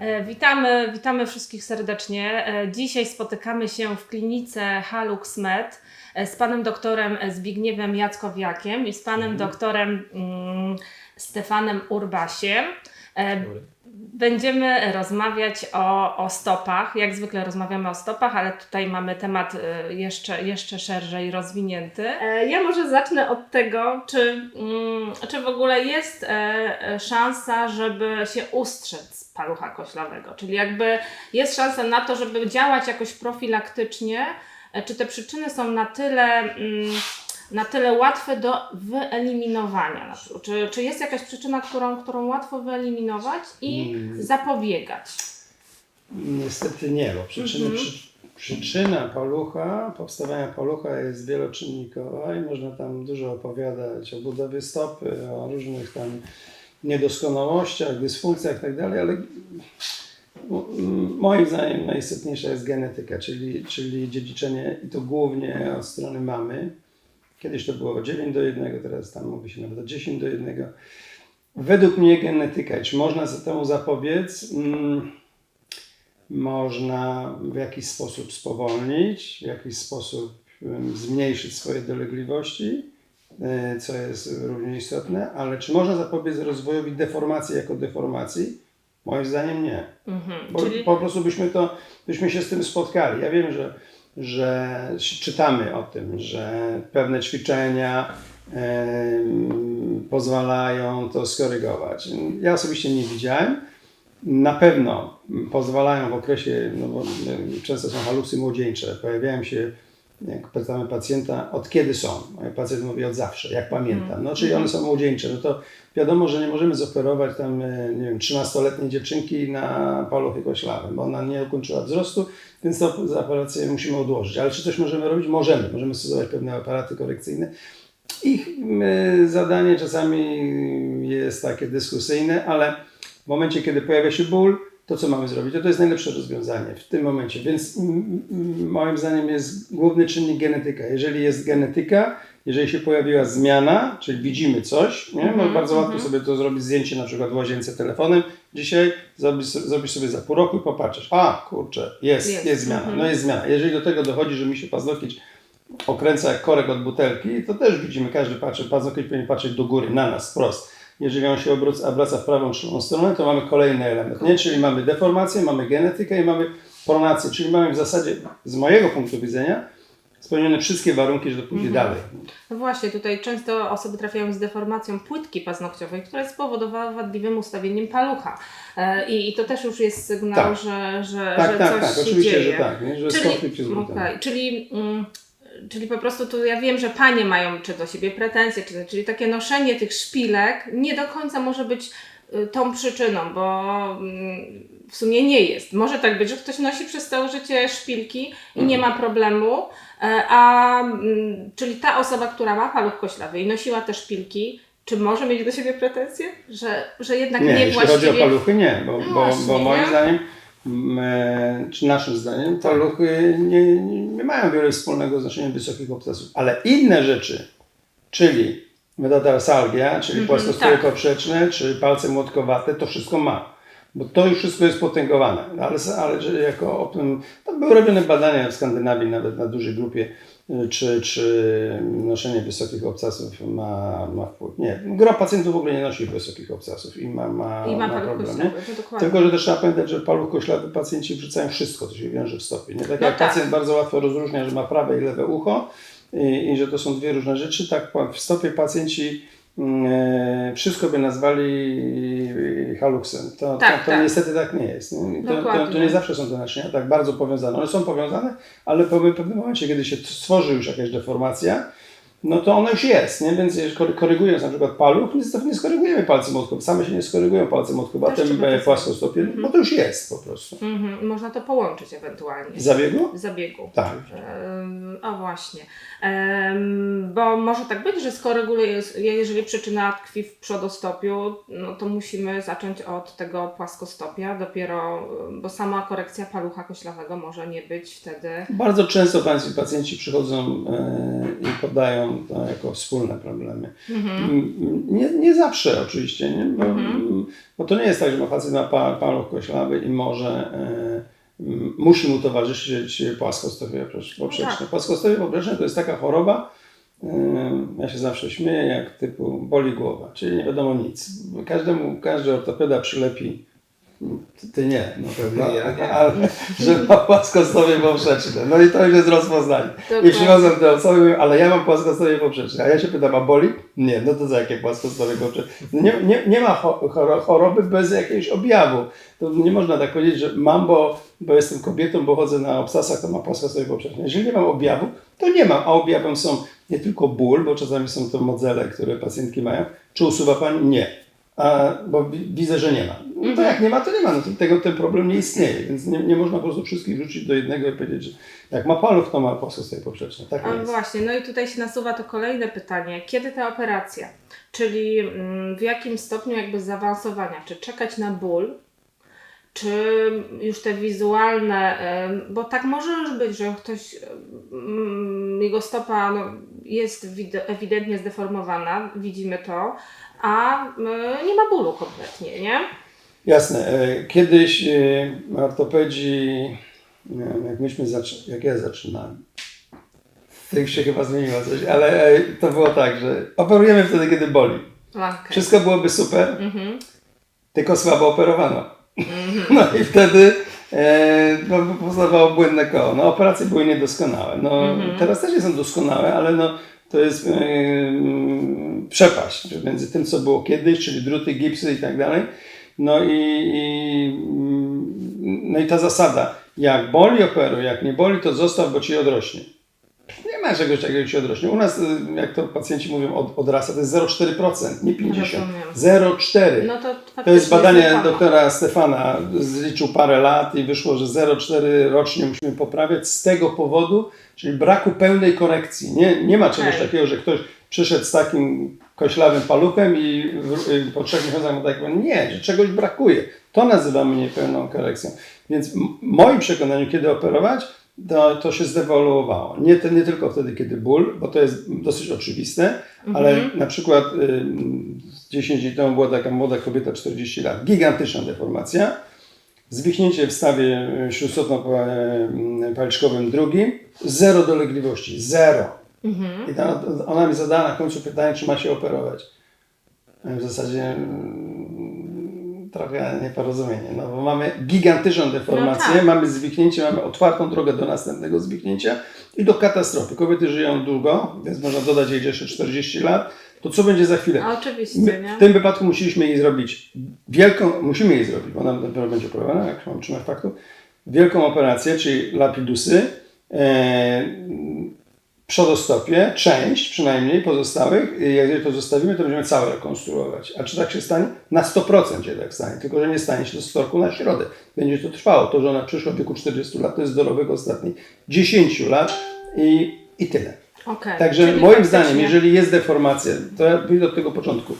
E, Witamy, witamy wszystkich serdecznie. E, Dzisiaj spotykamy się w klinice Halux Med e, z panem doktorem Zbigniewem Jackowiakiem i z panem doktorem mm, Stefanem Urbasiem. E, Będziemy rozmawiać o, o stopach. Jak zwykle rozmawiamy o stopach, ale tutaj mamy temat e, jeszcze, jeszcze szerzej rozwinięty. E, Ja może zacznę od tego, czy, mm, czy w ogóle jest e, e, szansa, żeby się ustrzec palucha koślawego. Czyli jakby jest szansa na to, żeby działać jakoś profilaktycznie. Czy te przyczyny są na tyle. Mm, na tyle łatwe do wyeliminowania. Czy, czy jest jakaś przyczyna, którą, którą łatwo wyeliminować i Mm. zapobiegać? Niestety nie, bo przyczyny, Mhm. przy, przyczyna palucha, powstawania palucha jest wieloczynnikowa i można tam dużo opowiadać o budowie stopy, o różnych tam niedoskonałościach, dysfunkcjach itd., ale m- m- moim zdaniem najistotniejsza jest genetyka, czyli, czyli dziedziczenie i to głównie od strony mamy. Kiedyś to było 9 do 1, teraz tam mówi się nawet o 10 do 1. Według mnie genetyka. Czy można temu zapobiec? Mm, można w jakiś sposób spowolnić, w jakiś sposób zmniejszyć swoje dolegliwości, e, co jest równie istotne, ale czy można zapobiec rozwojowi deformacji jako deformacji? Moim zdaniem nie. Mhm. Bo Czyli po prostu byśmy, to, byśmy się z tym spotkali. Ja wiem, że, że czytamy o tym, że pewne ćwiczenia pozwalają to skorygować. Ja osobiście nie widziałem. Na pewno pozwalają w okresie, no bo często są halusy młodzieńcze, pojawiają się, jak pytamy pacjenta, od kiedy są. Pacjent mówi od zawsze, jak pamiętam. No, czyli one są młodzieńcze. No to wiadomo, że nie możemy zoperować tam, e, nie wiem, 13-letniej dziewczynki na paluchy koślawe, bo ona nie ukończyła wzrostu, więc to za operację musimy odłożyć. Ale czy coś możemy robić? Możemy. Możemy stosować pewne aparaty korekcyjne. Ich y, zadanie czasami jest takie dyskusyjne, ale w momencie, kiedy pojawia się ból, to co mamy zrobić? To, to jest najlepsze rozwiązanie w tym momencie. Więc mm, mm, moim zdaniem jest główny czynnik genetyka. Jeżeli jest genetyka, jeżeli się pojawiła zmiana, czyli widzimy coś, nie? No, bardzo łatwo sobie to zrobić zdjęcie na przykład w łazience telefonem. Dzisiaj zrobisz, zrobisz sobie za pół roku i popatrzysz. A, kurczę, jest, Jest. jest, zmiana. Mhm. No jest zmiana. Jeżeli do tego dochodzi, że mi się paznokieć okręca jak korek od butelki, to też widzimy, każdy patrzy, paznokieć powinien patrzeć do góry, na nas, wprost. Jeżeli on się obraca w prawą stronę, to mamy kolejny element, nie? Czyli mamy deformację, mamy genetykę i mamy pronację, czyli mamy w zasadzie, z mojego punktu widzenia, spełnione wszystkie warunki, żeby pójść dalej. no właśnie, tutaj często osoby trafiają z deformacją płytki paznokciowej, która jest spowodowana wadliwym ustawieniem palucha. E, I, I to też już jest sygnał, Tak. że, że, Tak, że tak, coś tak, się oczywiście, dzieje. że tak, nie? że butem. okej, czyli, mm, czyli po prostu tu ja wiem, że panie mają czy do siebie pretensje, czy, czyli takie noszenie tych szpilek nie do końca może być y, tą przyczyną, bo mm, w sumie nie jest. Może tak być, że ktoś nosi przez całe życie szpilki i nie Mhm. ma problemu, e, a mm, czyli ta osoba, która ma paluch koślawy i nosiła te szpilki, czy może mieć do siebie pretensje? Że, że jednak Nie, nie, jeśli chodzi właściwie... o paluchy, nie, bo, bo, właśnie, bo moim nie? zdaniem, czy naszym zdaniem, paluchy nie, nie, mają wiele wspólnego z noszeniem wysokich obcasów, ale inne rzeczy, czyli metatarsalgia, czyli Mhm, płaskostroje tak. poprzeczne, czy palce młotkowate, to wszystko ma. Bo to już wszystko jest potęgowane. Ale, ale jako tam były robione badania w Skandynawii, nawet na dużej grupie, czy, czy noszenie wysokich obcasów ma, ma wpływ. Nie, gro pacjentów w ogóle nie nosi wysokich obcasów i ma, ma, I ma ma paluch problem. Nie? koślawy, to dokładnie. Tylko, że też trzeba pamiętać, że paluch koślawy pacjenci wrzucają wszystko, co się wiąże w stopie. Nie? Tak No jak tak. pacjent bardzo łatwo rozróżnia, że ma prawe i lewe ucho i, i że to są dwie różne rzeczy, tak w stopie pacjenci mm, e, wszystko by nazwali haluksem. To, Tak, to, to tak. niestety tak nie jest. Nie? To, to, to nie zawsze są te naczynia tak bardzo powiązane. One są powiązane, ale po w pewnym momencie, kiedy się stworzy już jakaś deformacja, no to ona już jest, nie? więc korygując na przykład paluch, nie skorygujemy palcem młotkowym, same się nie skorygują palcem Też młotkowatym, trzeba to e, płaskostopie, bo to już jest po prostu. Mhm, można to połączyć ewentualnie. Zabiegu? Zabiegu. Tak. Em, A właśnie. Bo może tak być, że skoryguje, jeżeli przyczyna tkwi w przodostopiu, no to musimy zacząć od tego płaskostopia dopiero, bo sama korekcja palucha koślawego może nie być wtedy. Bardzo często Państwo pacjenci przychodzą e, i podają to jako wspólne problemy. Mm, Nie, nie zawsze oczywiście, nie? Bo, bo to nie jest tak, że ma facet ma pa, paluch koślawy i może e, m, musi mu towarzyszyć płaskostowie poprzeczne. tak. Płaskostowie poprzeczne to jest taka choroba, e, ja się zawsze śmieję, jak typu boli głowa, czyli nie wiadomo nic. Każdemu, każdy ortopeda przylepi ty, ty nie, na pewno, Ja nie. ale że ma płaskostowie poprzeczne. No i to już jest rozpoznanie. I Dokładnie. przychodzą te osoby i mówią, ale ja mam płaskostowie poprzeczne. A ja się pytam, a boli? Nie, no to za jakie płaskostowie poprzeczne? Nie, nie, nie ma cho- choro- choroby bez jakiegoś objawu. To nie można tak powiedzieć, że mam, bo, bo jestem kobietą, bo chodzę na obsasach, to mam płaskostowie poprzeczne. Jeżeli nie mam objawu, to nie mam. A objawem są nie tylko ból, bo czasami są to modzele, które pacjentki mają. Czy usuwa Pani? Nie. A, bo wi- widzę, że nie ma. No to jak nie ma, to nie ma. No to tego, ten problem nie istnieje, więc nie, nie można po prostu wszystkich wrzucić do jednego i powiedzieć, że jak ma paluch, to ma płaskostowie poprzeczne. Tak A nie jest. właśnie, no i tutaj się nasuwa to kolejne pytanie. Kiedy ta operacja? Czyli mm, w jakim stopniu jakby zaawansowania? Czy czekać na ból? Czy już te wizualne, bo tak może już być, że ktoś, mm, jego stopa no, jest wid- ewidentnie zdeformowana, widzimy to, a mm, nie ma bólu kompletnie, nie? Jasne. E, Kiedyś e, ortopedzi, wiem, jak myśmy zaczynali, jak ja zaczynałem, tych się chyba zmieniło coś, ale e, to było tak, że operujemy wtedy, kiedy boli. Okay. Wszystko byłoby super, Mhm. tylko słabo operowano. No i wtedy e, no, powstawało błędne koło. No, operacje były niedoskonałe. No, Teraz też nie są doskonałe, ale no, to jest e, mm, przepaść między tym, co było kiedyś, czyli druty, gipsy i tak dalej. No i, i, mm, no i ta zasada, jak boli operuj, jak nie boli, to zostaw, bo ci odrośnie. Nie ma czegoś takiego, ci odrośnie. U nas, y, jak to pacjenci mówią od, od rasa, to jest 0,4%, nie 50%. Rozumiem. 0,4%. No to, To jest badanie złapano. doktora Stefana. Zliczył parę lat i wyszło, że 0,4 rocznie musimy poprawiać z tego powodu, czyli braku pełnej korekcji. Nie, nie ma czegoś Okej. takiego, że ktoś przyszedł z takim koślawym paluchem i y, po trzech miesiącach tak powiem, nie, że czegoś brakuje. To nazywamy niepełną korekcją. Więc w moim przekonaniu, kiedy operować, to, to się zdewoluowało. Nie, nie tylko wtedy, kiedy ból, bo to jest dosyć oczywiste, ale na przykład y, 10 dni temu była taka młoda kobieta, 40 lat, gigantyczna deformacja, zwichnięcie w stawie y, śródstopno-paliczkowym drugim, zero dolegliwości, zero. I ta, ona mi zadała na końcu pytanie, czy ma się operować. W zasadzie mm, trochę nieporozumienie, no bo mamy gigantyczną deformację, No tak. mamy zwichnięcie, mamy otwartą drogę do następnego zwichnięcia i do katastrofy. Kobiety żyją długo, więc można dodać jej jeszcze 40 lat. To co będzie za chwilę? Oczywiście, My nie? w tym wypadku musieliśmy jej zrobić wielką, musimy jej zrobić, bo ona dopiero będzie operowana, jak mam trzymać faktu, wielką operację, czyli lapidusy, e, przodostopie, część przynajmniej pozostałych, i jeżeli to zostawimy, to będziemy całe rekonstruować. A czy tak się stanie? Na 100% się tak stanie, tylko że nie stanie się to z wtorku na środę. Będzie to trwało. To, że ona przyszła w wieku 40 lat, to jest dorobek ostatnich 10 lat i, i tyle. Okej. Także Czyli moim zdaniem, jeżeli jest deformacja, to ja wyjdę od tego początku.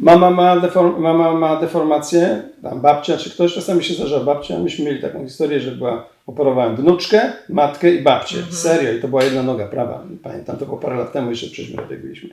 Mama ma, deform, mama ma deformację, tam babcia czy ktoś, czasami się zdarza babcia. Myśmy mieli taką historię, że była, operowałem wnuczkę, matkę i babcię. Serio, i to była jedna noga prawa. Pamiętam, to było parę lat temu, jeszcze przecież my byliśmy.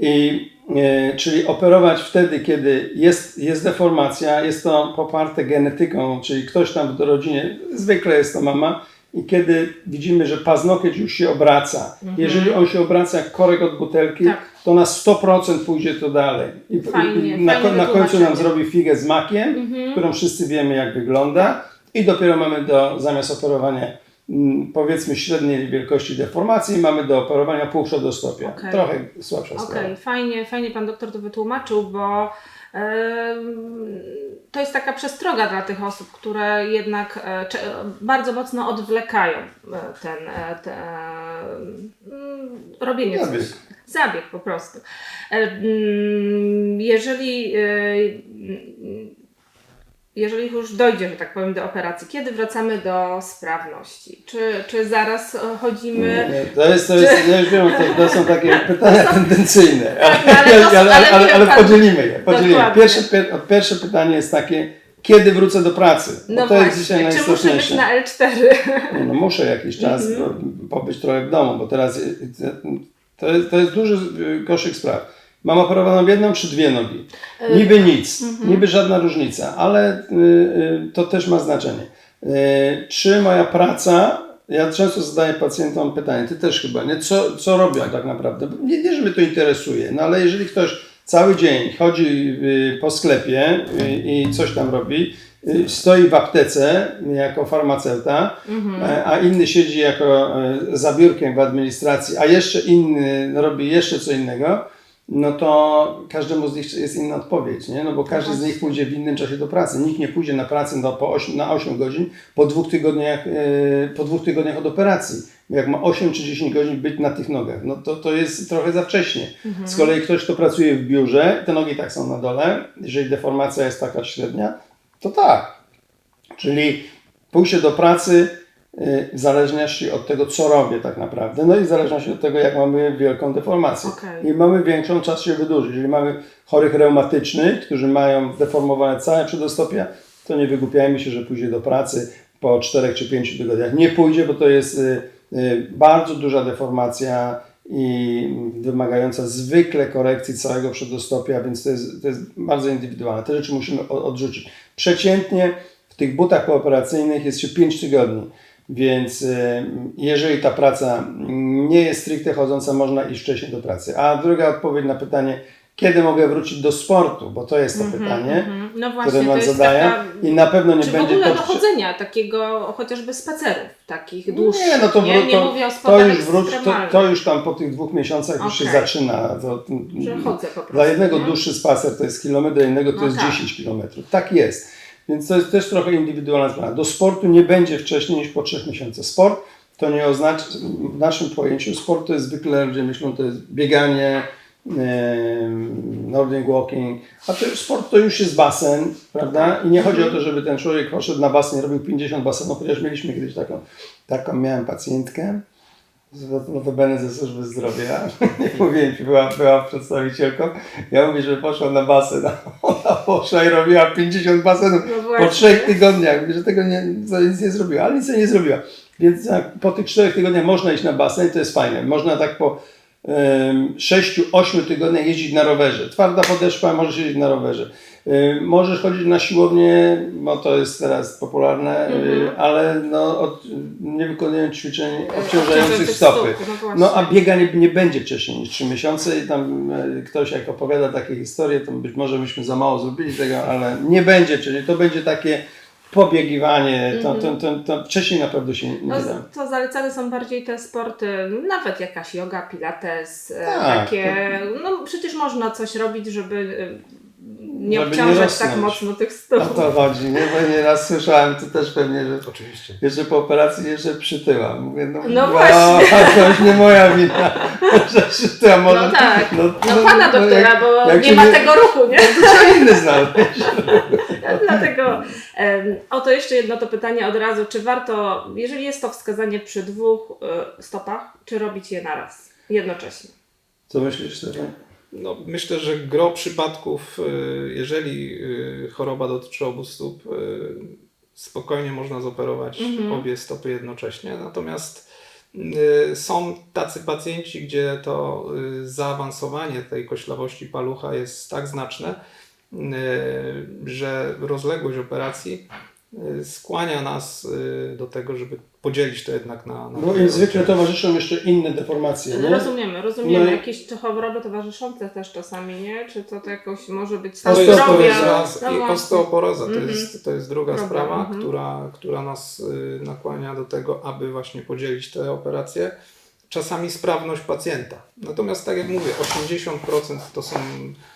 I, e, czyli operować wtedy, kiedy jest, jest deformacja, jest to poparte genetyką, czyli ktoś tam w rodzinie, zwykle jest to mama, i kiedy widzimy, że paznokieć już się obraca, jeżeli on się obraca jak korek od butelki, Tak. to na 100% pójdzie to dalej. I, Fajnie, i na, na końcu nam zrobi figę z makiem, którą wszyscy wiemy jak wygląda i dopiero mamy do, zamiast operowania mm, powiedzmy średniej wielkości deformacji, mamy do operowania półprzodostopia. Okej. Trochę słabsza Okej, sprawa. fajnie, fajnie pan doktor to wytłumaczył, bo to jest taka przestroga dla tych osób, które jednak e, bardzo mocno odwlekają e, ten, e, te, mm, robienie Zabieg. coś. Zabieg po prostu. Mm, Jeżeli, jeżeli już dojdzie, że tak powiem, do operacji, kiedy wracamy do sprawności? Czy, czy zaraz e, chodzimy... To jest, to jest, ja już wiem, to, to są takie pytania tendencyjne, ale, Tak, ale to są- ale, ale, ale podzielimy je. Podzielimy. Pierwsze, pierwsze pytanie jest takie, kiedy wrócę do pracy? Bo No to jest właśnie, dzisiaj czy muszę być najistotniejsze. na L4? Nie, no muszę jakiś czas Mhm. po- pobyć trochę w domu, bo teraz y, y, To jest, to jest duży koszyk spraw. Mam operowaną jedną czy dwie nogi. E, Niby nic, mhm. niby żadna różnica, ale y, y, to też ma znaczenie. Y, czy moja praca, ja często zadaję pacjentom pytanie, ty też chyba, nie? Co, co robią tak naprawdę? Nie, nie, że mnie to interesuje, no ale jeżeli ktoś cały dzień chodzi y, po sklepie y, i coś tam robi, y, stoi w aptece jako farmaceuta, e, a inny siedzi jako e, za biurkiem w administracji, a jeszcze inny robi jeszcze co innego, no to każdemu z nich jest inna odpowiedź, nie? No bo każdy z nich pójdzie w innym czasie do pracy. Nikt nie pójdzie na pracę do, po 8, na 8 godzin po dwóch, tygodniach, e, po dwóch tygodniach od operacji. Jak ma 8 czy 10 godzin być na tych nogach, no to, to jest trochę za wcześnie. Z kolei ktoś, kto pracuje w biurze, te nogi tak są na dole, jeżeli deformacja jest taka średnia, to tak. Czyli pójście do pracy w zależności od tego, co robię tak naprawdę, no i w zależności od tego, jak mamy wielką deformację. Okej. I mamy większą, czas się wydłużyć. Jeżeli mamy chorych reumatycznych, którzy mają zdeformowane całe przedostopia, to nie wygłupiajmy się, że pójdzie do pracy po 4 czy 5 tygodniach. Nie pójdzie, bo to jest y, y, bardzo duża deformacja i wymagająca zwykle korekcji całego przedostopia, więc to jest, to jest bardzo indywidualne. Te rzeczy musimy odrzucić. Przeciętnie w tych butach pooperacyjnych jest się 5 tygodni, więc y, jeżeli ta praca nie jest stricte chodząca, można iść wcześniej do pracy. A druga odpowiedź na pytanie, kiedy mogę wrócić do sportu, bo to jest to pytanie, Mhm. No właśnie, które to nam taka... i na pewno nie Czy w będzie ogóle to... do chodzenia, takiego chociażby spacerów, takich dłuższych, Nie, no to, nie, wró- nie to, mówię o to sportach już wróć, to, to już tam po tych dwóch miesiącach już się zaczyna. To, że chodzę po prostu. Dla jednego nie? dłuższy spacer to jest kilometr, dla innego to No jest tak. 10 kilometrów. Tak jest. Więc to jest też trochę indywidualna sprawa. Do sportu nie będzie wcześniej niż po 3 miesiącach. Sport to nie oznacza, w naszym pojęciu sport to jest zwykle, ludzie myślą, to jest bieganie, Nordic walking, a to już sport to już jest basen, prawda? I nie chodzi o to, żeby ten człowiek poszedł na basen i robił 50 basenów, chociaż mieliśmy kiedyś taką, taką miałem pacjentkę, notabene ze służby zdrowia, nie mówię ci, była, była przedstawicielką, ja mówię, że poszła na basen, ona poszła i robiła 50 basenów No po trzech tygodniach, mówię, że tego nie, nic nie zrobiła, ale nic nie zrobiła. Więc po tych czterech tygodniach można iść na basen, to jest fajne. Można tak po em, sześciu, ośmiu tygodniach jeździć na rowerze. Twarda podeszwa, możesz jeździć na rowerze. Możesz chodzić na siłownię, bo to jest teraz popularne, Mhm. ale no, od, nie wykonując ćwiczeń obciążających Obciążających stopy. no. No a bieganie nie będzie wcześniej niż 3 miesiące i tam e, ktoś jak opowiada takie historie, to być może myśmy za mało zrobili tego, ale nie będzie, czyli to będzie takie pobiegiwanie, to, to, to, to wcześniej na pewno się nie No, da. to zalecane są bardziej te sporty, nawet jakaś yoga, pilates, e, Tak, takie, no przecież można coś robić, żeby nie Żeby nie obciążać tak mocno tych O stóp. to chodzi, nie? Bo nieraz słyszałem, to też pewnie, że Oczywiście. jeszcze po operacji jeszcze przytyła. Mówię, no, No no właśnie. to już nie moja wina, że przytyła. Może, No tak, no, no pana doktora, jak- bo jak nie ma nie- tego ruchu, nie? To trzeba inny znaleźć. Dlatego em, oto jeszcze jedno to pytanie od razu. Czy warto, jeżeli jest to wskazanie przy dwóch e, stopach, czy robić je naraz, jednocześnie? Co myślisz, Stefan? No, myślę, że gro przypadków, y, jeżeli y, choroba dotyczy obu stóp, y, spokojnie można zoperować Mhm. obie stopy jednocześnie. Natomiast są tacy pacjenci, gdzie to zaawansowanie tej koślawości palucha jest tak znaczne, że rozległość operacji skłania nas do tego, żeby podzielić to jednak na. na Bo im zwykle towarzyszą jeszcze inne deformacje, nie? Rozumiemy, rozumiemy. No i- Jakieś te choroby towarzyszące też czasami, nie? Czy to, to jakoś może być To stan jest zdrowia? osteoporoza, No i właśnie. osteoporoza to, Mhm. jest, to jest druga Problem, sprawa, mhm. która, która nas y, nakłania do tego, aby właśnie podzielić te operacje. Czasami sprawność pacjenta. Natomiast tak jak mówię, 80% to są,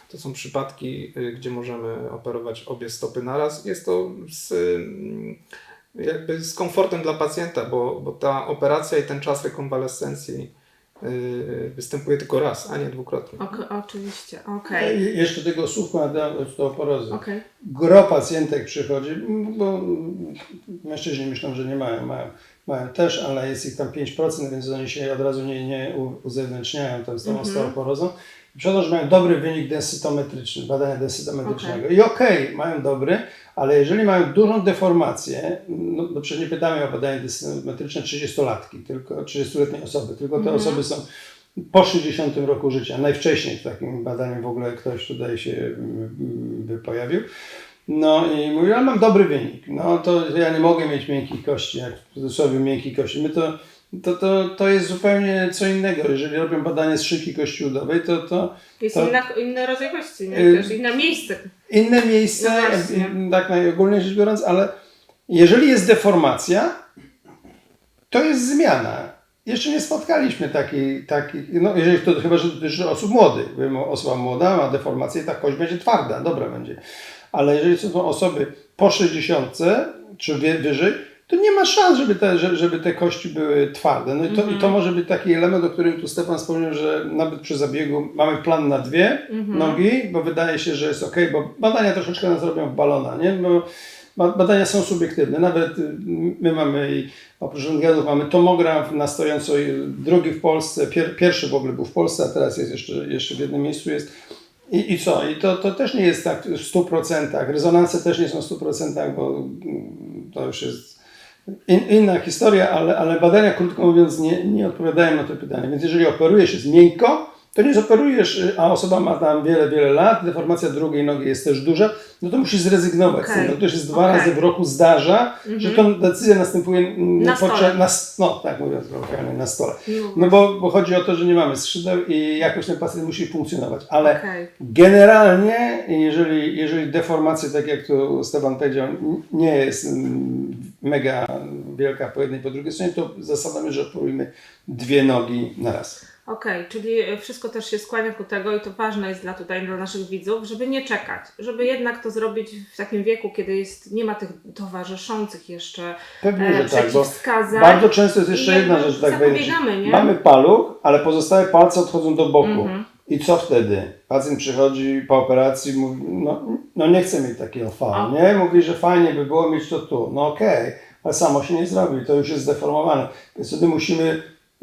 to są przypadki, y, gdzie możemy operować obie stopy naraz. Jest to z, y, jakby z komfortem dla pacjenta, bo, bo ta operacja i ten czas rekonwalescencji y, występuje tylko raz, a nie dwukrotnie. Ok, oczywiście, okej. I Jeszcze tego słówka na temat osteoporozy. Okej. Gro pacjentek przychodzi, bo mężczyźni myślą, że nie mają, mają, mają też, ale jest ich tam 5%, więc oni się od razu nie, nie uzewnętrzniają tam z tą osteoporozą. Że mają dobry wynik densytometryczny, badania densytometrycznego. I okej, mają dobry, ale jeżeli mają dużą deformację, no, no przecież nie pytamy o badanie densytometryczne 30-latki, tylko 30-letnie osoby, tylko te osoby są po 60 roku życia. Najwcześniej w takim badaniu w ogóle ktoś tutaj się mm, by pojawił. No i mówił, ale mam dobry wynik. No to ja nie mogę mieć miękkich kości, jak w cudzysłowie miękkich kości. My to, to, to, to jest zupełnie co innego. Jeżeli robią badanie z szyjki kości udowej, to, to Jest to- inna, inny rodzaj kości, nie? Y- Też inne miejsce. inne miejsce, No y, tak najogólniej rzecz biorąc, ale jeżeli jest deformacja, to jest zmiana. Jeszcze nie spotkaliśmy takiej, takiej no jeżeli to chyba, że dotyczy osób młodych. Wiem, Osoba młoda ma deformację i ta kość będzie twarda, dobra będzie. Ale jeżeli są to osoby po 60 czy wyżej, to nie ma szans, żeby te, że- żeby te kości były twarde. No i to, i to może być taki element, o którym tu Stefan wspomniał, że nawet przy zabiegu mamy plan na dwie nogi, bo wydaje się, że jest ok, bo badania troszeczkę nas robią w balona, nie? Bo ba- badania są subiektywne. Nawet y, my mamy oprócz rentgenów mamy tomograf na stojąco, drugi w Polsce, pier, pierwszy w ogóle był w Polsce, a teraz jest jeszcze, jeszcze w jednym miejscu jest. I, I co? I to, to też nie jest tak w 100%. Rezonanse też nie są w 100%, bo mm, to już jest in, inna historia, ale, ale badania, krótko mówiąc, nie, nie odpowiadają na to pytanie. Więc jeżeli operujesz jest miękko, to nie zoperujesz, a osoba ma tam wiele, wiele lat, deformacja drugiej nogi jest też duża, no to musisz zrezygnować z Okej. tego. To się z dwa Okej. razy w roku zdarza, że to decyzja następuje mm, Na podczas- stole. na, no tak mówiąc kolokwialnie, na stole. No No bo, bo chodzi o to, że nie mamy skrzydeł i jakoś ten pacjent musi funkcjonować. Ale Okej. generalnie, jeżeli, jeżeli deformacja, tak jak tu Stefan powiedział, nie jest mm, mega wielka po jednej po drugiej stronie, to zasadamy, że operujemy dwie nogi na raz. Okej, czyli e, wszystko też się skłania ku tego i to ważne jest dla tutaj dla naszych widzów, żeby nie czekać, żeby jednak to zrobić w takim wieku, kiedy jest, nie ma tych towarzyszących jeszcze Pewnie, e, że tak, bo bardzo często jest jeszcze jedna rzecz, tak zapobiegamy, nie? Mamy paluch, ale pozostałe palce odchodzą do boku. Mhm. I co wtedy? Pacjent przychodzi po operacji, mówi, no, no nie chcę mieć takiego V, nie? Mówi, że fajnie by było mieć to tu. No okej, ale samo się nie zrobi, to już jest zdeformowane. Więc wtedy musimy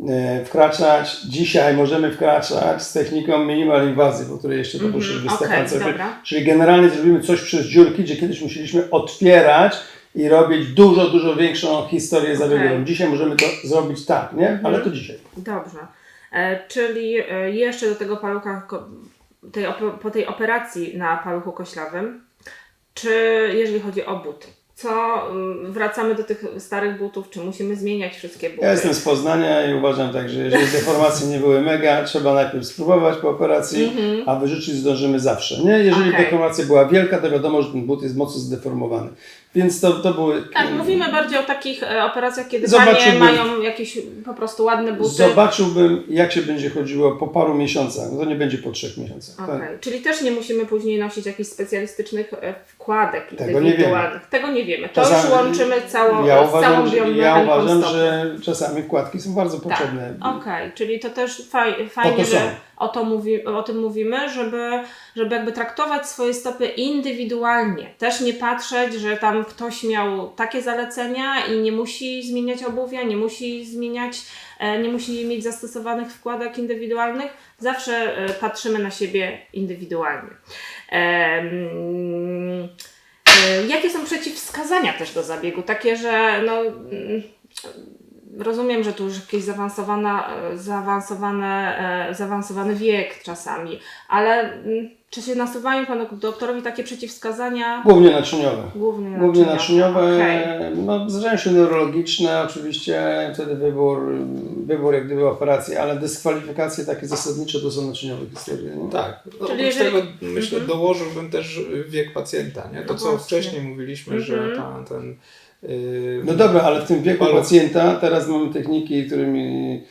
e, wkraczać, dzisiaj możemy wkraczać z techniką minimal inwazji, o której jeszcze to Mhm, Stefan coś dobra. powie. Czyli generalnie zrobimy coś przez dziurki, gdzie kiedyś musieliśmy otwierać i robić dużo, dużo większą historię zabiegową. Dzisiaj możemy to zrobić tak, nie? Ale to dzisiaj. Dobrze. E, czyli e, jeszcze do tego palucha, tej, po tej operacji na paluchu koślawym, czy jeżeli chodzi o buty, co mm, wracamy do tych starych butów, czy musimy zmieniać wszystkie buty? Ja jestem z Poznania i uważam tak, że jeżeli deformacje nie były mega, trzeba najpierw spróbować po operacji, a wyżyczyć zdążymy zawsze. Nie? Jeżeli. Okej. deformacja była wielka, to wiadomo, że ten but jest mocno zdeformowany. Więc to, to były. Tak, mówimy bardziej o takich e, operacjach, kiedy panie mają jakieś po prostu ładne buty. Zobaczyłbym, jak się będzie chodziło po paru miesiącach. No to nie będzie po trzech miesiącach. Okej, Tak. Czyli też nie musimy później nosić jakichś specjalistycznych e, wkładek Tego nie indywidualnych. Tego nie wiemy. To Czasami- już łączymy całą, ja uważam, całą ja uważam stopy. że czasami wkładki są bardzo Tak, potrzebne. okej, czyli to też faj, fajnie, to są. że o, to mówi, o tym mówimy, żeby, żeby jakby traktować swoje stopy indywidualnie. Też nie patrzeć, że tam ktoś miał takie zalecenia i nie musi zmieniać obuwia, nie musi zmieniać, e, nie musi mieć zastosowanych wkładek indywidualnych. Zawsze e, patrzymy na siebie indywidualnie. E, Jakie są przeciwwskazania też do zabiegu? Takie, że no, mm, rozumiem, że tu już jakiś zaawansowana, e, zaawansowane, e, zaawansowany wiek czasami, ale mm, czy się nasuwają panu doktorowi takie przeciwwskazania? Głównie naczyniowe. Głównie Głównie naczyniowe, Okej. no zdarzają się neurologiczne, oczywiście wtedy wybór, wybór jak gdyby operacji, ale dyskwalifikacje takie zasadnicze to są naczyniowe historie. Nie? Tak. No, Czyli oprócz jeżeli- tego myślę, Mhm. dołożyłbym też wiek pacjenta. Nie? To No co właśnie. wcześniej mówiliśmy, że Mhm. ta, ten. Yy, No dobra, ale w tym wieku pacjenta teraz mamy techniki, którymi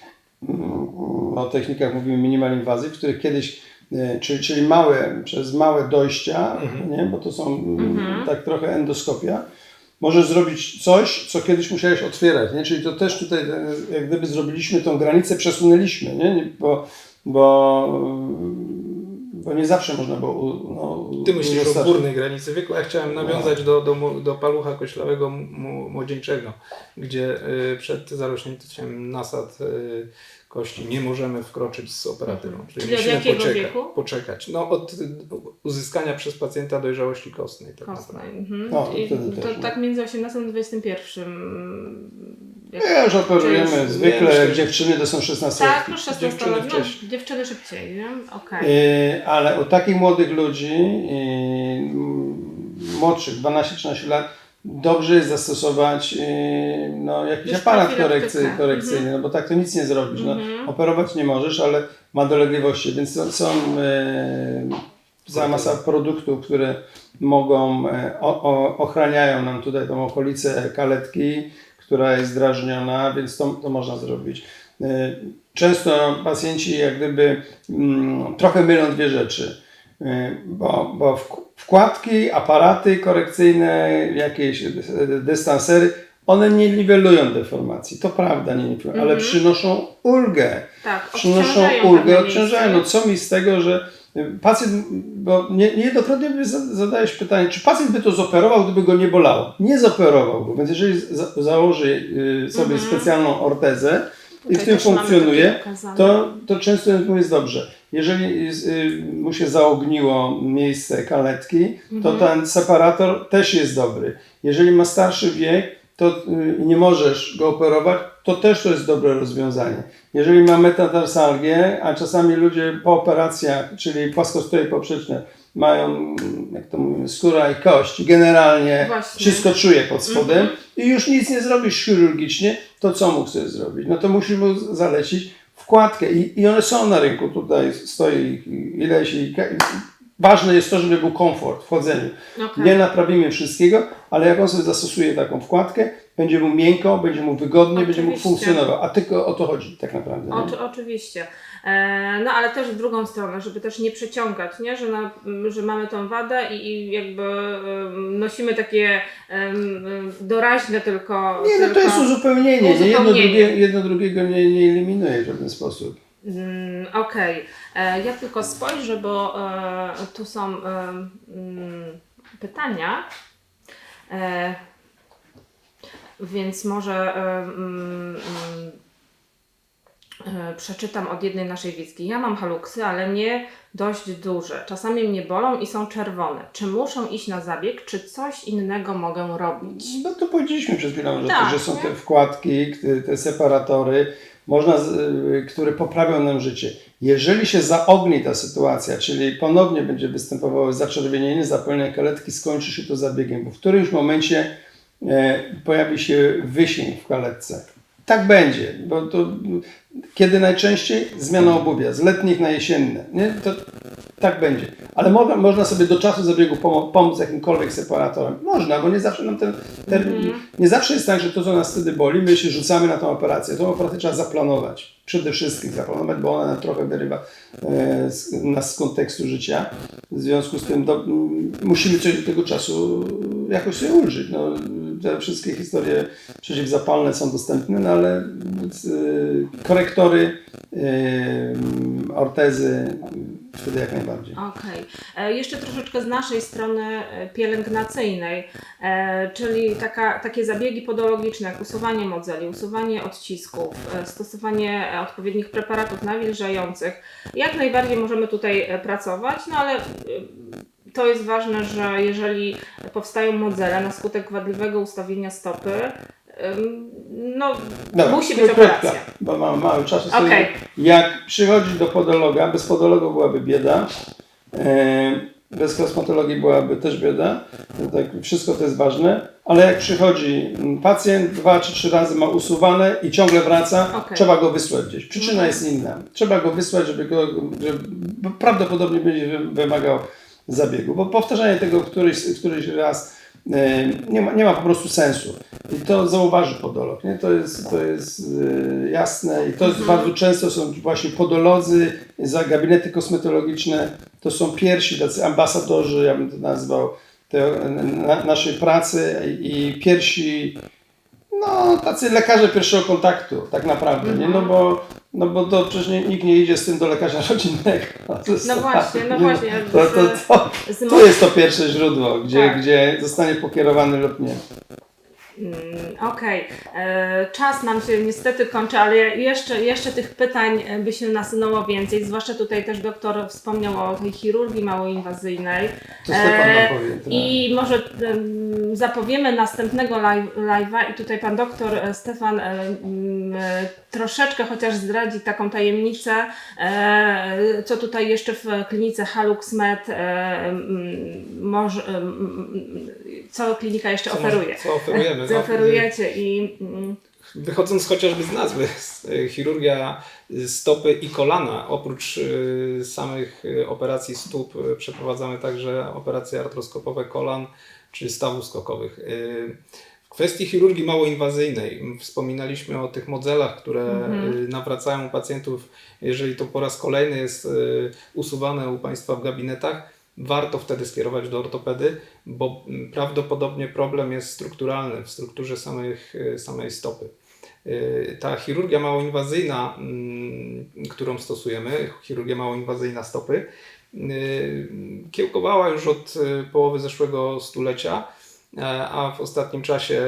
mm, o technikach mówimy minimal inwazyw, których kiedyś, e, czyli, czyli małe, przez małe dojścia, nie, bo to są mm, tak trochę endoskopia, możesz zrobić coś, co kiedyś musiałeś otwierać, nie? czyli to też tutaj e, jak gdyby zrobiliśmy tą granicę, przesunęliśmy, nie? Nie, bo, bo, bo nie zawsze można było no, Ty myślisz o górnej granicy wieku. Ja chciałem nawiązać do, do, do palucha koślawego młodzieńczego, gdzie y, przed zarośnięciem nasad y, kości nie możemy wkroczyć z operatywą. Czyli od musimy jakiego poczekać, wieku? poczekać. No od uzyskania przez pacjenta dojrzałości kostnej. Tak Kostnej. naprawdę. Mhm. No, I wtedy to też, no. tak między 18 a 21 Jak- Ja już operujemy zwykle, Nie, dziewczyny to są 16 Tak, no 16 Dziewczyny lat, no, wcześniej. dziewczyny szybciej, nie? Okej. Yy, ale u takich młodych ludzi, yy, młodszych, 12-13 lat, dobrze jest zastosować yy, no, jakiś Już aparat korekcy, korekcyjny, no bo tak to nic nie zrobisz. No, Mhm. operować nie możesz, ale ma dolegliwości, więc są, są cała masa produktów, które mogą, e, o, o, ochraniają nam tutaj tą okolicę kaletki, która jest drażniona, więc to, to można zrobić. E, Często pacjenci jak gdyby mm, trochę mylą dwie rzeczy, bo, bo wk- wkładki, aparaty korekcyjne, jakieś dystansery, one nie niwelują deformacji, to prawda, nie niwelują, ale przynoszą ulgę Tak, przynoszą ulgę, odciążają. No co mi z tego, że y, pacjent, bo nie, niejednokrotnie zadajesz pytanie, czy pacjent by to zoperował, gdyby go nie bolało? Nie zoperował go, więc jeżeli za, założy y, sobie specjalną ortezę i w Mhm. Tutaj tym też mamy funkcjonuje, to, to często mu jest dobrze. Jeżeli y, mu się zaogniło miejsce kaletki, to Mhm. ten separator też jest dobry. Jeżeli ma starszy wiek, to y, nie możesz go operować, to też to jest dobre rozwiązanie. Jeżeli ma metatarsalgię, a czasami ludzie po operacjach, czyli płaskostroje poprzeczne, mają, jak to mówimy, skóra i kość, generalnie Właśnie. wszystko czuje pod spodem i już nic nie zrobisz chirurgicznie, to co mógł sobie zrobić? No to musisz mu zalecić wkładkę i, i one są na rynku, tutaj stoi ich ileś i ważne jest to, żeby był komfort w chodzeniu. Okej. Nie naprawimy wszystkiego, ale jak on sobie zastosuje taką wkładkę, będzie mu miękko, będzie mu wygodnie, będzie Oczywiście. funkcjonował. A tylko o to chodzi tak naprawdę. Oczy, oczywiście. E, no ale też w drugą stronę, żeby też nie przeciągać, nie? Że, na, że mamy tą wadę i, i jakby nosimy takie doraźne tylko. Nie, no to tylko, jest uzupełnienie. Nie? Jedno, Uzupełnienie. drugie, jedno drugiego nie, nie eliminuje w żaden sposób. Mm, Okej, E, ja tylko spojrzę, bo e, tu są e, mm, pytania. E, więc może e, mm, przeczytam od jednej naszej widzki. Ja mam haluksy, ale nie dość duże. Czasami mnie bolą i są czerwone. Czy muszą iść na zabieg, czy coś innego mogę robić? No to powiedzieliśmy przed chwilą, że, Tak, że są nie? te wkładki, te- separatory, można, y, które poprawią nam życie. Jeżeli się zaogni ta sytuacja, czyli ponownie będzie występowało zaczerwienienie, zapalenie kaletki, skończy się to zabiegiem, bo w którymś momencie e, pojawi się wysięg w kaletce. Tak będzie, bo to kiedy najczęściej zmiana obuwia, z letnich na jesienne. Nie? To, tak będzie. Ale mo można sobie do czasu zabiegu pomo- pomóc jakimkolwiek separatorem. Można, bo nie zawsze nam ten termin. Nie zawsze jest tak, że to, co nas wtedy boli, my się rzucamy na tą operację. Tą operację trzeba zaplanować. Przede wszystkim zaplanować, bo ona nam trochę wyrywa e, z, nas z kontekstu życia. W związku z tym do, musimy coś do tego czasu jakoś sobie ulżyć. No, te wszystkie historie przeciwzapalne są dostępne, no ale e, korektory, e, ortezy, wtedy jak najbardziej. Okej. E, Jeszcze troszeczkę z naszej strony e, pielęgnacyjnej, e, czyli taka, takie zabiegi podologiczne, jak usuwanie modzeli, usuwanie odcisków, stosowanie odpowiednich preparatów nawilżających. Jak najbardziej możemy tutaj pracować, no ale to jest ważne, że jeżeli powstają modzele na skutek wadliwego ustawienia stopy, no Dobra, musi być operacja. Bo mamy mało czasu. Okej. Okay. Jak przychodzi do podologa, bez podologa byłaby bieda. E, bez kosmetologii byłaby też bieda. Tak, wszystko to jest ważne. Ale jak przychodzi mm, pacjent, dwa czy trzy razy ma usuwane i ciągle wraca, Okej. trzeba go wysłać gdzieś. Przyczyna Mhm. jest inna. Trzeba go wysłać, żeby go, żeby, prawdopodobnie będzie wy- wymagał zabiegu. Bo powtarzanie tego któryś, któryś raz e, nie ma, nie ma po prostu sensu. I to zauważy podolog. Nie? To jest, to jest e, jasne i to jest bardzo często są właśnie podolodzy, za gabinety kosmetologiczne. To są pierwsi tacy ambasadorzy, ja bym to nazwał, te, na, naszej pracy i i pierwsi no, tacy lekarze pierwszego kontaktu, tak naprawdę, nie? No bo, no bo to przecież nie, nikt nie idzie z tym do lekarza rodzinnego. No to- właśnie, no nie, właśnie, To, to, to, to jest to pierwsze źródło, gdzie, Tak. gdzie zostanie pokierowany lub nie. Mm, Okej, E, czas nam się niestety kończy, ale jeszcze, jeszcze tych pytań e, by się nasunęło więcej, zwłaszcza tutaj też doktor wspomniał o tej chirurgii małoinwazyjnej. To Stefan E, nam powie. tak. I może em, zapowiemy następnego live- live'a i tutaj pan doktor e, Stefan e, e, troszeczkę chociaż zdradzi taką tajemnicę, e, co tutaj jeszcze w klinice Halux Med e, może, em, co klinika jeszcze Co oferuje. może- co oferujemy? Co No, oferujecie i mm, Wychodząc chociażby z nazwy, y, chirurgia y, stopy i kolana, oprócz y, samych operacji stóp przeprowadzamy także operacje artroskopowe kolan czy stawów skokowych. W kwestii chirurgii małoinwazyjnej wspominaliśmy o tych modelach, które y, nawracają u pacjentów, jeżeli to po raz kolejny jest usuwane u Państwa w gabinetach, warto wtedy skierować do ortopedy, bo prawdopodobnie problem jest strukturalny w strukturze samych, samej stopy. Y, Ta chirurgia małoinwazyjna, mm, którą stosujemy, chirurgia małoinwazyjna stopy, y, kiełkowała już od y, połowy zeszłego stulecia, a w ostatnim czasie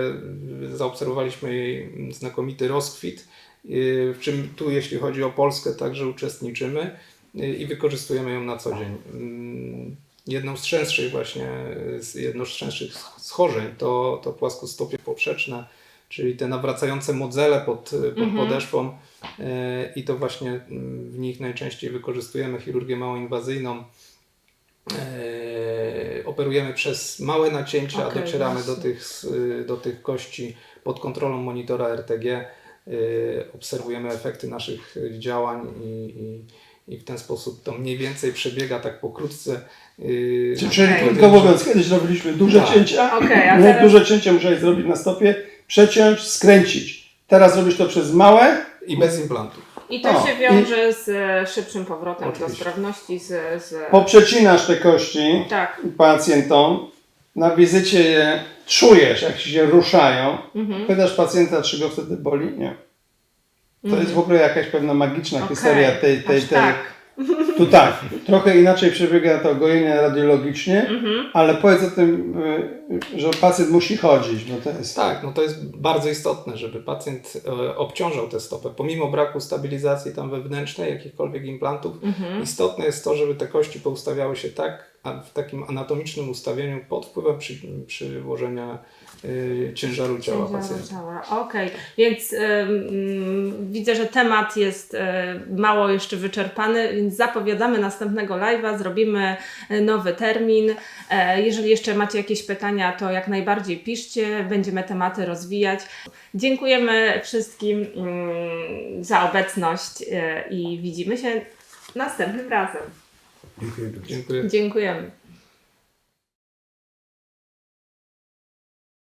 zaobserwowaliśmy jej znakomity rozkwit, w czym tu, jeśli chodzi o Polskę, także uczestniczymy i wykorzystujemy ją na co dzień. Mm, Jedną z częstszych właśnie, jedną z częstszych schorzeń to, to płaskostopie poprzeczne, czyli te nawracające modzele pod, pod podeszwą e, i to właśnie mm, w nich najczęściej wykorzystujemy chirurgię małoinwazyjną. E, Operujemy przez małe nacięcia, Okej, docieramy do tych, do tych kości pod kontrolą monitora RTG, e, obserwujemy efekty naszych działań i, i, i w ten sposób to mniej więcej przebiega tak pokrótce. e, Czyli, Okej. krótko mówiąc, kiedyś robiliśmy duże Tak. cięcia. A Jak teraz- duże cięcie musiałeś zrobić na stopie, przeciąć, skręcić. Teraz robisz to przez małe, I bez implantów. i to O, się wiąże z e, szybszym powrotem do Oczywiście. sprawności, z, z... poprzecinasz te kości Tak, pacjentom, na wizycie je czujesz, jak się ruszają. Mhm. Pytasz pacjenta, czy go wtedy boli? Nie. To jest w ogóle jakaś pewna magiczna Okej, historia tej, tej, tej, tak. Tu tak, trochę inaczej przebiega to gojenie radiologicznie, Mhm. ale powiedz o tym, y, że pacjent musi chodzić, bo to jest... Tak, no to jest bardzo istotne, żeby pacjent e, obciążał tę stopę. Pomimo braku stabilizacji tam wewnętrznej, jakichkolwiek implantów, Mhm. istotne jest to, żeby te kości poustawiały się tak, a w takim anatomicznym ustawieniu pod wpływem przy, przyłożenia y, ciężaru ciała Ciężaru pacjenta. ciała. Okej, więc ym, ym, widzę, że temat jest y, mało jeszcze wyczerpany, więc zapowiadamy następnego live'a, zrobimy y, nowy termin. E, jeżeli jeszcze macie jakieś pytania, to jak najbardziej piszcie, będziemy tematy rozwijać. Dziękujemy wszystkim ym, za obecność y, i widzimy się następnym razem. Dziękuję. Dziękuję. Dziękujemy.